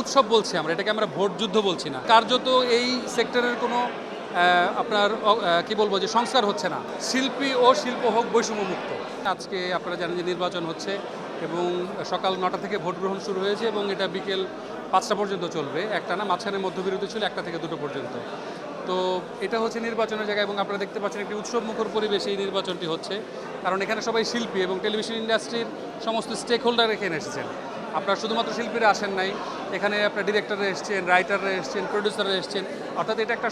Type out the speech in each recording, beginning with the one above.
উৎসব বলছি আমরা, এটাকে আমরা ভোট যুদ্ধ বলছি না। কার্যত এই সেক্টরের কোনো আপনার কি বলব যে সংস্কার হচ্ছে না। শিল্পী ও শিল্প হোক বৈষম্য মুক্ত আজকে আপনারা জানেন যে নির্বাচন হচ্ছে এবং সকাল নটা থেকে ভোট গ্রহণ শুরু হয়েছে এবং এটা বিকেল পাঁচটা পর্যন্ত চলবে। একটা না মাঝখানে মধ্যবিরতি ছিল, একটা থেকে দুটো পর্যন্ত। তো এটা হচ্ছে নির্বাচনের জায়গা এবং আপনারা দেখতে পাচ্ছেন একটি উৎসব মুখর পরিবেশে এই নির্বাচনটি হচ্ছে। কারণ এখানে সবাই শিল্পী এবং টেলিভিশন ইন্ডাস্ট্রির সমস্ত স্টেক হোল্ডার এখানে এসেছেন। আপনারা শুধুমাত্র শিল্পীরা আসেন নাই এখানে আপনার ডিরেক্টররা এসছেন রাইটাররা এসছেন প্রডিউসাররা এসছেন। অর্থাৎ এটা একটা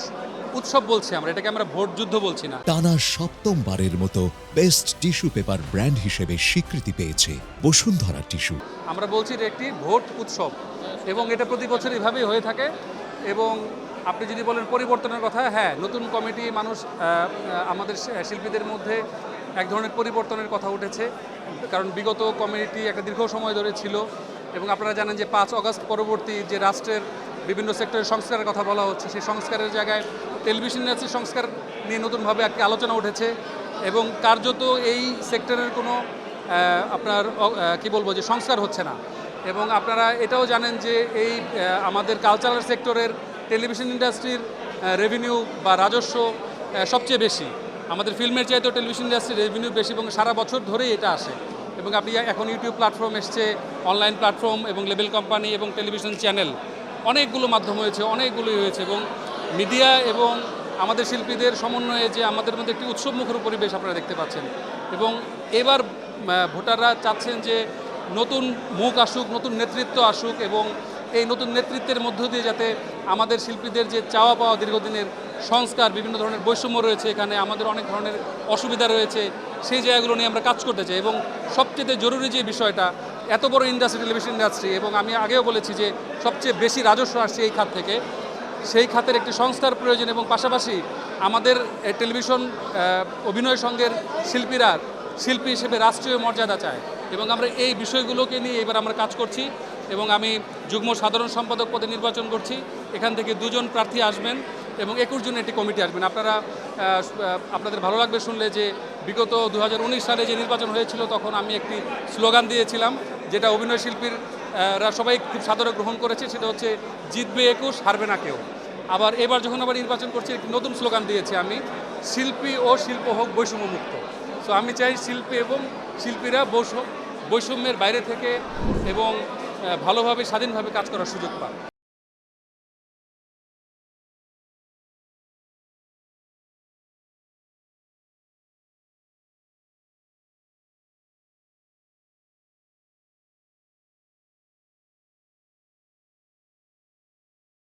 উৎসব বলছি আমরা এটাকে আমরা ভোট যুদ্ধ বলছি না। টানা সপ্তমবারের মতো বেস্ট টিস্যু পেপার ব্র্যান্ড হিসেবে স্বীকৃতি পেয়েছে বসুন্ধরা টিস্যু আমরা বলছি যে একটি ভোট উৎসব এবং এটা প্রতি বছর এভাবেই হয়ে থাকে এবং আপনি যদি বলেন পরিবর্তনের কথা হ্যাঁ নতুন কমিটি মানুষ আমাদের শিল্পীদের মধ্যে এক ধরনের পরিবর্তনের কথা উঠেছে। কারণ বিগত কমিটি একটা দীর্ঘ সময় ধরে ছিল এবং আপনারা জানেন যে পাঁচ অগস্ট পরবর্তী যে রাষ্ট্রের বিভিন্ন সেক্টরের সংস্কারের কথা বলা হচ্ছে, সেই সংস্কারের জায়গায় টেলিভিশন ইন্ডাস্ট্রির সংস্কার নিয়ে নতুনভাবে একটি আলোচনা উঠেছে এবং কার্যত এই সেক্টরের কোনো আপনার কি বলব যে সংস্কার হচ্ছে না। এবং আপনারা এটাও জানেন যে এই আমাদের কালচারাল সেক্টরের টেলিভিশন ইন্ডাস্ট্রির রেভিনিউ বা রাজস্ব সবচেয়ে বেশি। আমাদের ফিল্মের চাইতেও টেলিভিশন ইন্ডাস্ট্রির রেভিনিউ বেশি এবং সারা বছর ধরেই এটা আসে। এবং আপনি এখন ইউটিউব প্ল্যাটফর্ম এসছে অনলাইন প্ল্যাটফর্ম এবং লেবেল কোম্পানি এবং টেলিভিশন চ্যানেল অনেকগুলো মাধ্যম হয়েছে, অনেকগুলোই হয়েছে এবং মিডিয়া এবং আমাদের শিল্পীদের সমন্বয়ে যে আমাদের মধ্যে একটি উৎসবমুখর পরিবেশ আপনারা দেখতে পাচ্ছেন। এবং এবার ভোটাররা চাচ্ছেন যে নতুন মুখ আসুক, নতুন নেতৃত্ব আসুক এবং এই নতুন নেতৃত্বের মধ্য দিয়ে যাতে আমাদের শিল্পীদের যে চাওয়া পাওয়া দীর্ঘদিনের সংস্কার, বিভিন্ন ধরনের বৈষম্য রয়েছে এখানে, আমাদের অনেক ধরনের অসুবিধা রয়েছে সেই জায়গাগুলো নিয়ে আমরা কাজ করতে চাই। এবং সবচেয়ে জরুরি যে বিষয়টা, এত বড় ইন্ডাস্ট্রি টেলিভিশন ইন্ডাস্ট্রি এবং আমি আগেও বলেছি যে সবচেয়ে বেশি রাজস্ব আসছে এই খাত থেকে। সেই খাতের একটি সংস্থার প্রয়োজন এবং পাশাপাশি আমাদের টেলিভিশন অভিনয় সঙ্গের শিল্পীরা শিল্পী হিসেবে রাষ্ট্রীয় মর্যাদা চায়। এবং আমরা এই বিষয়গুলোকে নিয়ে এবার আমরা কাজ করছি এবং আমি যুগ্ম সাধারণ সম্পাদক পদে নির্বাচন করছি। এখান থেকে দুজন প্রার্থী আসবেন এবং একুশ জন একটি কমিটি আসবেন। আপনারা আপনাদের ভালো লাগবে শুনলে যে বিগত দু হাজার উনিশ সালে যে নির্বাচন হয়েছিল, তখন আমি একটি স্লোগান দিয়েছিলাম, যেটা অভিনয় শিল্পীর সবাই খুব সাদরে গ্রহণ করেছে, সেটা হচ্ছে, জিতবে একুশ, হারবে না কেউ। আবার এবার যখন আবার নির্বাচন করছি, একটি নতুন স্লোগান দিয়েছি আমি, শিল্পী ও শিল্প হোক বৈষম্য মুক্ত সো আমি চাই শিল্পী এবং শিল্পীরা বৈষ- বৈষম্যের বাইরে থেকে এবং ভালোভাবে, স্বাধীনভাবে কাজ করার সুযোগ পাক।